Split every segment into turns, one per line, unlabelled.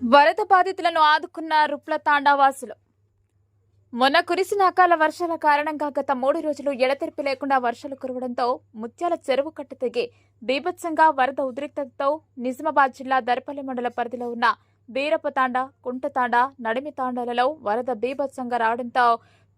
వరద బాధితులను ఆదుకున్న రుప్ల తాండావాసులు. మొన్న కురిసిన అకాల వర్షాల కారణంగా గత మూడు రోజులు ఎడతెరిపి లేకుండా వర్షాలు కురవడంతో ముత్యాల చెరువు కట్ట తెగి బీభత్సంగా వరద ఉద్రిక్తతతో నిజామాబాద్ జిల్లా దర్పల్లి మండల పరిధిలో ఉన్న బీరపతాండ కుంటతాండ నడిమి తాండాలలో వరద బీభత్సంగా రావడంతో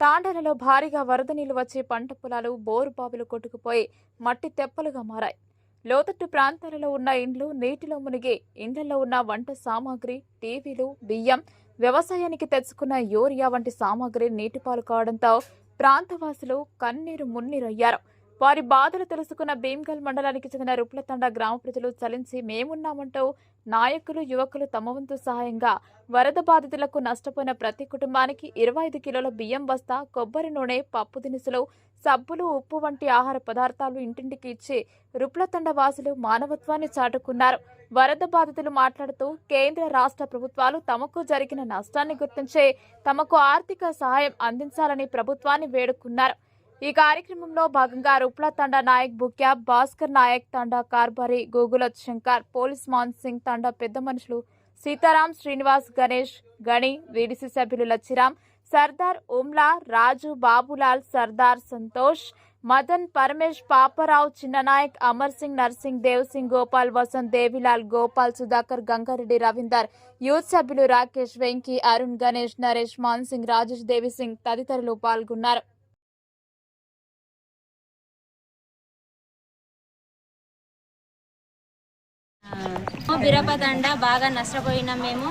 తాండాలలో భారీగా వరద నీళ్ళు వచ్చి పంట పొలాలు బోరు బావులు కొట్టుకుపోయి మట్టి తెప్పలుగా మారాయి. లోతట్టు ప్రాంతాలలో ఉన్న ఇండ్లు నీటిలో మునిగి ఇండ్లలో ఉన్న వంట సామాగ్రి టీవీలు బియ్యం వ్యవసాయానికి తెచ్చుకున్న యూరియా వంటి సామాగ్రి నీటిపాలు కావడంతో ప్రాంతవాసులు కన్నీరు మున్నీరయ్యారు. వారి బాధలు తెలుసుకున్న భీమ్గల్ మండలానికి చెందిన రుప్లతండ గ్రామ ప్రజలు చలించి మేమున్నామంటూ నాయకులు యువకులు తమ వంతు సహాయంగా వరద బాధితులకు నష్టపోయిన ప్రతి కుటుంబానికి ఇరవై ఐదు కిలోల బియ్యం బస్తా కొబ్బరి నూనె పప్పు దినుసులు సబ్బులు ఉప్పు వంటి ఆహార పదార్థాలు ఇంటింటికి ఇచ్చి రుప్లతండ వాసులు మానవత్వాన్ని చాటుకున్నారు. వరద బాధితులు మాట్లాడుతూ కేంద్ర రాష్ట్ర ప్రభుత్వాలు తమకు జరిగిన నష్టాన్ని గుర్తించే తమకు ఆర్థిక సహాయం అందించాలని ప్రభుత్వాన్ని వేడుకున్నారు. ఈ కార్యక్రమంలో భాగంగా రుప్ల తండా నాయక్ బుక్యాబ్ భాస్కర్ నాయక్ తండా కార్బరి గోగులత్ శంకర్ పోలీస్ మాన్ సింగ్ తండా పెద్ద మనుషులు సీతారాం శ్రీనివాస్ గణేష్ గణి వీడిసి సభ్యులు లచ్చిరాం సర్దార్ ఉమ్లా రాజు బాబులాల్ సర్దార్ సంతోష్ మదన్ పరమేష్ పాపరావు చిన్ననాయక్ అమర్ సింగ్ నర్సింగ్ దేవ్ సింగ్ గోపాల్ వసంత్ దేవిలాల్ గోపాల్ సుధాకర్ గంగారెడ్డి రవీందర్ యూత్ సభ్యులు రాకేష్ వెంకీ అరుణ్ గణేష్ నరేష్ మాన్ సింగ్ రాజేష్ దేవి సింగ్ తదితరులు పాల్గొన్నారు.
బిరప దండ బాగా నష్టపోయినాం మేము.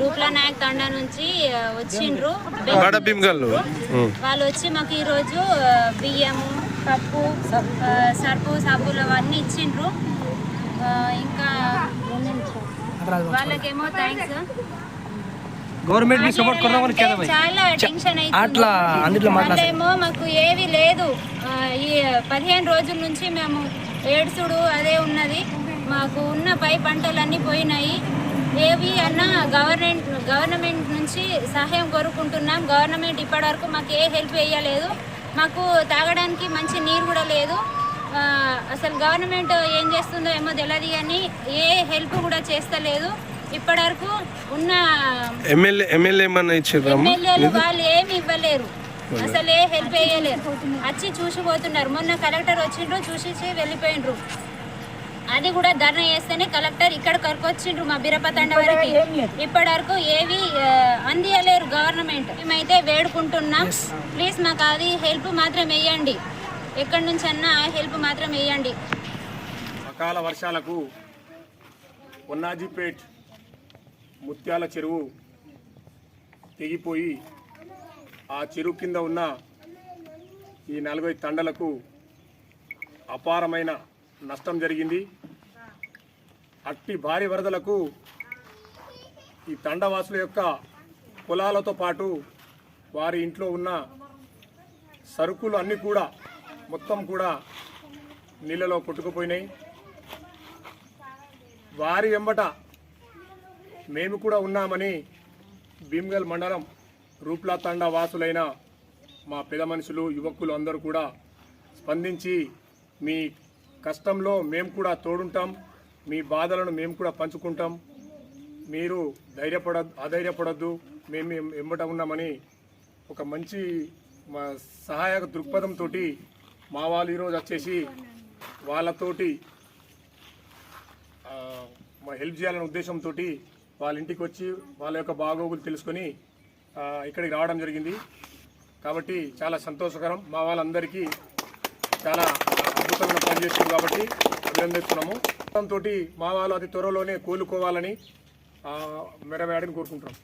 రూప్లా నాయక్ తండ నుంచి వచ్చిండ్రు. వాళ్ళు వచ్చి మాకు ఈరోజు బియ్యము పప్పు సర్పు సబ్బులు అవన్నీ ఇచ్చిండ్రు. ఇంకా వాళ్ళకేమో థ్యాంక్స్
గవర్నమెంట్ సపోర్ట్
చాలా టెన్షన్
అట్లా
మాట్లాడేమో మాకు ఏవి లేదు. ఈ పదిహేను రోజుల నుంచి మేము ఏడుసుడు అదే ఉన్నది. మాకు ఉన్న పై పంటలన్నీ పోయినాయి. ఏవి అన్నా గవర్నమెంట్ గవర్నమెంట్ నుంచి సహాయం కోరుకుంటున్నాం. గవర్నమెంట్ ఇప్పటివరకు మాకు ఏ హెల్ప్ వేయలేదు. మాకు తాగడానికి మంచి నీరు కూడా లేదు. అసలు గవర్నమెంట్ ఏం చేస్తుందో ఏమో తెలియదు కానీ ఏ హెల్ప్ కూడా చేస్తలేదు. ఇప్పటివరకు ఉన్న ఎమ్మెల్యేలు వాళ్ళు ఏమి ఇవ్వలేరు. అసలు ఏ హెల్ప్ చేయలేరు వచ్చి చూసిపోతున్నారు. మొన్న కలెక్టర్ వచ్చిండ్రు చూసి వెళ్ళిపోయిండ్రు. అది కూడా ధర్నా చేస్తేనే కలెక్టర్ ఇక్కడ కరుకొచ్చిండ్రు మా బిరపతండ వరకు. ఇప్పటి వరకు ఏవి ఆ, అందియలేరు గవర్నమెంట్. మేమైతే వేడుకుంటున్నాం. ప్లీజ్ మాకు అది హెల్ప్ మాత్రం వేయండి. ఎక్కడి నుంచి అన్నా హెల్ప్ మాత్రం వేయండి.
అకాల వర్షాలకు వన్నాజీపేట్ ముత్యాల చెరువు తెగిపోయి ఆ చెరువు కింద ఉన్న ఈ నలభై తండలకు అపారమైన నష్టం జరిగింది. అట్టి భారీ వరదలకు ఈ తండవాసుల యొక్క పొలాలతో పాటు వారి ఇంట్లో ఉన్న సరుకులు అన్నీ కూడా మొత్తం కూడా నీళ్ళలో కొట్టుకుపోయినాయి. వారి వెంబట మేము కూడా ఉన్నామని భీమ్గల్ మండలం రూప్లా తండా వాసులైన మా పెద్ద మనుషులు యువకులు అందరూ కూడా స్పందించి మీ కష్టంలో మేము కూడా తోడుంటాం. మీ బాధలను మేము కూడా పంచుకుంటాం. మీరు ధైర్యపడ అధైర్యపడద్దు. మేము ఎంబట ఉన్నామని ఒక మంచి మా సహాయక దృక్పథంతో మా వాళ్ళు ఈరోజు వచ్చేసి వాళ్ళతోటి మా హెల్ప్ చేయాలనే ఉద్దేశంతో వాళ్ళ ఇంటికి వచ్చి వాళ్ళ యొక్క బాగోగులు తెలుసుకొని ఇక్కడికి రావడం జరిగింది. కాబట్టి చాలా సంతోషకరం. మా వాళ్ళందరికీ చాలా అద్భుతమైన పనిచేస్తుంది కాబట్టి అభినందిస్తున్నాము. తోటి మా వాళ్ళు అతి త్వరలోనే కోలుకోవాలని మెరవేడని కోరుకుంటున్నాం.